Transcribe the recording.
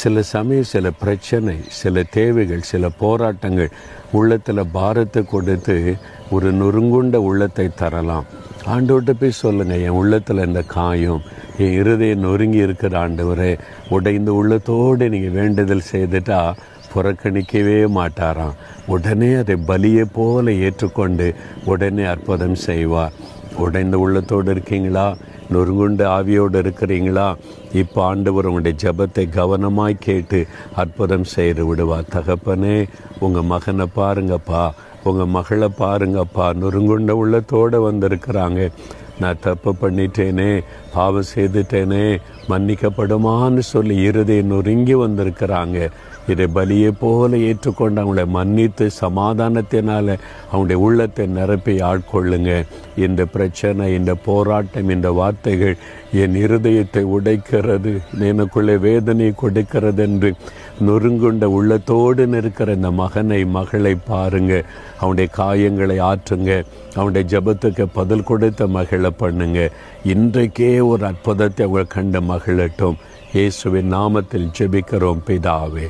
சில சமயம் சில பிரச்சனை சில தேவைகள் சில போராட்டங்கள் உள்ளத்தில் பாரத்தை கொடுத்து ஒரு நொறுங்குண்ட உள்ளத்தை தரலாம். ஆண்டோட்ட போய் சொல்லுங்கள் என் உள்ளத்தில் இந்த காயம் என் இருதயம் நொறுங்கி இருக்கிற ஆண்டவரே உடைந்த உள்ளத்தோடு நீங்கள் வேண்டுதல் செய்துட்டா புறக்கணிக்கவே மாட்டாராம். உடனே அதை பலியை போல ஏற்றுக்கொண்டு உடனே அற்புதம் செய்வார். உடைந்த உள்ளத்தோடு இருக்கீங்களா? நொறுங்குண்ட ஆவியோடு இருக்கிறீங்களா? இப்போ ஆண்டவர் உங்களுடைய ஜெபத்தை கவனமாய் கேட்டு அற்புதம் செய்து விடுவார். தகப்பனே உங்கள் மகனை பாருங்கப்பா. உங்கள் மகளை பாருங்கப்பா. நொறுங்குண்ட உள்ளத்தோடு வந்திருக்கிறாங்க. நான் தப்பு பண்ணிட்டேனே பாவம் செய்துட்டேனே மன்னிக்கப்படுமான்னு சொல்லி இருதை நொறுங்கி வந்திருக்கிறாங்க. இதை பலியை போல ஏற்றுக்கொண்டு அவங்களை மன்னித்து சமாதானத்தினால் அவங்களுடைய உள்ளத்தை நிரப்பி ஆட்கொள்ளுங்க இந்த பிரச்சனை இந்த போராட்டம் இந்த வார்த்தைகள் என் இருதயத்தை உடைக்கிறது. எனக்குள்ளே வேதனை கொடுக்கிறது என்று நொறுங்குண்ட உள்ளத்தோடு நிற்கிற இந்த மகனை மகளை பாருங்க. அவனுடைய காயங்களை ஆற்றுங்க. அவனுடைய ஜபத்துக்கு பதில் கொடுத்த மகிழ பண்ணுங்க. இன்றைக்கே ஒரு அற்புதத்தை அவங்க கண்டு மகிழட்டும். இயேசுவின் நாமத்தில் ஜெபிக்கிறோம் பிதாவே.